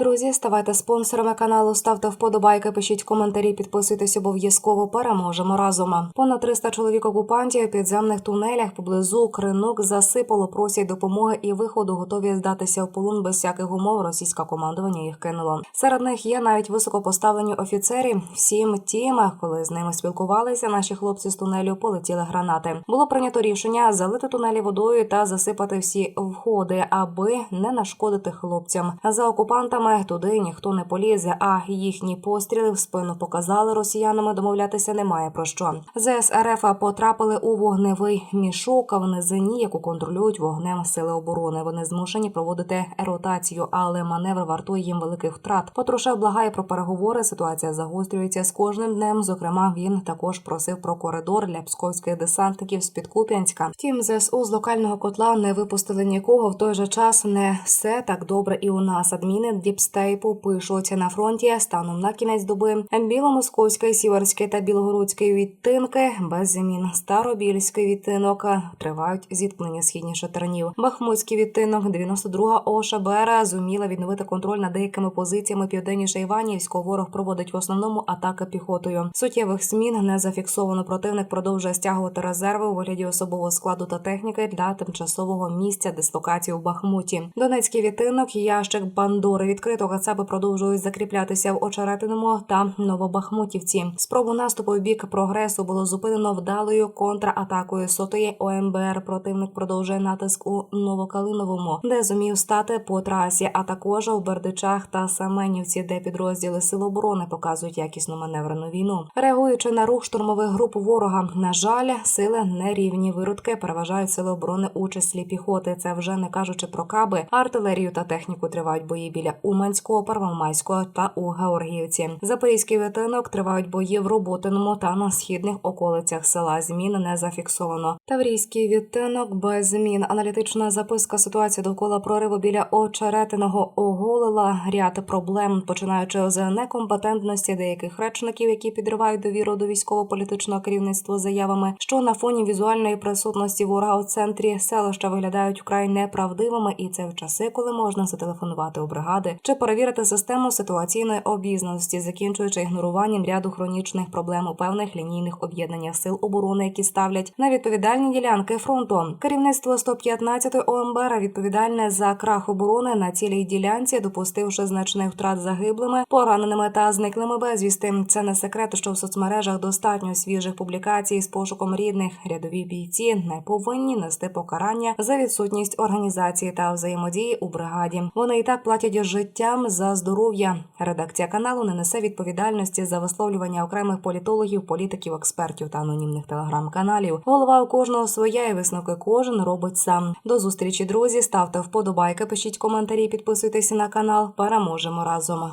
Друзі, ставайте спонсорами каналу, ставте вподобайки, пишіть коментарі, підписуйтесь обов'язково. Переможемо разом. Понад 300 чоловік окупантів у підземних тунелях поблизу кринок засипало, просять допомоги і виходу, готові здатися в полон без всяких умов. Російське командування їх кинуло. Серед них є навіть високопоставлені офіцери. Всім тім, коли з ними спілкувалися, наші хлопці з тунелю полетіли гранати. Було прийнято рішення залити тунелі водою та засипати всі входи, аби не нашкодити хлопцям. За окупантами туди ніхто не полізе. А їхні постріли в спину показали росіянами. Домовлятися немає про що. ЗС РФ потрапили у вогневий мішок в низині, яку контролюють вогнем сили оборони. Вони змушені проводити ротацію, але маневр вартує їм великих втрат. Патрушев благає про переговори. Ситуація загострюється з кожним днем. Зокрема, він також просив про коридор для псковських десантників з під Куп'янська. Втім, ЗСУ з локального котла не випустили нікого. В той же час не все так добре і у нас. Адміни Діпстейпу пишуть на фронті станом на кінець доби Біломосковської, Сіверської та Білогородської відтинки без змін. Старобільський відтинок тривають зіткнення східніше тернів. Бахмутський відтинок, 92-га ОШБР зуміла відновити контроль над деякими позиціями південніше Іванівського. Ворог проводить в основному атаки піхотою. Суттєвих змін не зафіксовано. Противник продовжує стягувати резерви у вигляді особового складу та техніки для тимчасового місця дислокації у Бахмуті. Донецький відтинок, ящик Бандори відкрито Гацаби продовжують закріплятися в Очеретиному та Новобахмутівці. Спробу наступу в бік прогресу було зупинено вдалою контратакою сотої ОМБР. Противник продовжує натиск у Новокалиновому, де зумів стати по трасі, а також у Бердичах та Семенівці, де підрозділи Сил оборони показують якісну маневрену війну. Реагуючи на рух штурмових груп ворога, на жаль, сили нерівні виродки переважають сили оборони у числі піхоти. Це вже не кажучи про каби, артилерію та техніку тривають бої біля Уманського, Первомайського та у Георгіївці. Запорізький витинок тривають бої в Роботиному та на східних околицях села. Змін не зафіксовано. Таврійський відтинок без змін. Аналітична записка ситуації довкола прориву біля очеретиного оголила ряд проблем, починаючи з некомпетентності деяких речників, які підривають довіру до військово-політичного керівництва заявами, що на фоні візуальної присутності ворога у центрі селища виглядають вкрай неправдивими, і це в часи, коли можна зателефонувати у бригади чи перевірити систему ситуаційної обізнаності, закінчуючи ігноруванням ряду хронічних проблем у певних лінійних об'єднаннях сил оборони, які ставлять на відповідальні ділянки фронту. Керівництво 115-ї ОМБР відповідальне за крах оборони на цілій ділянці, допустивши значних втрат загиблими, пораненими та зниклими безвісти. Це не секрет, що в соцмережах достатньо свіжих публікацій з пошуком рідних. Рядові бійці не повинні нести покарання за відсутність організації та взаємодії у бригаді. Вони і так платять життям за здоров'я. Редакція каналу не несе відповідальності за висловлювання окремих політологів, політиків, експертів та анонімних телеграм-каналів. Голова у кожного своя і висновки кожен робить сам. До зустрічі, друзі. Ставте вподобайки, пишіть коментарі, підписуйтесь на канал. Переможемо разом.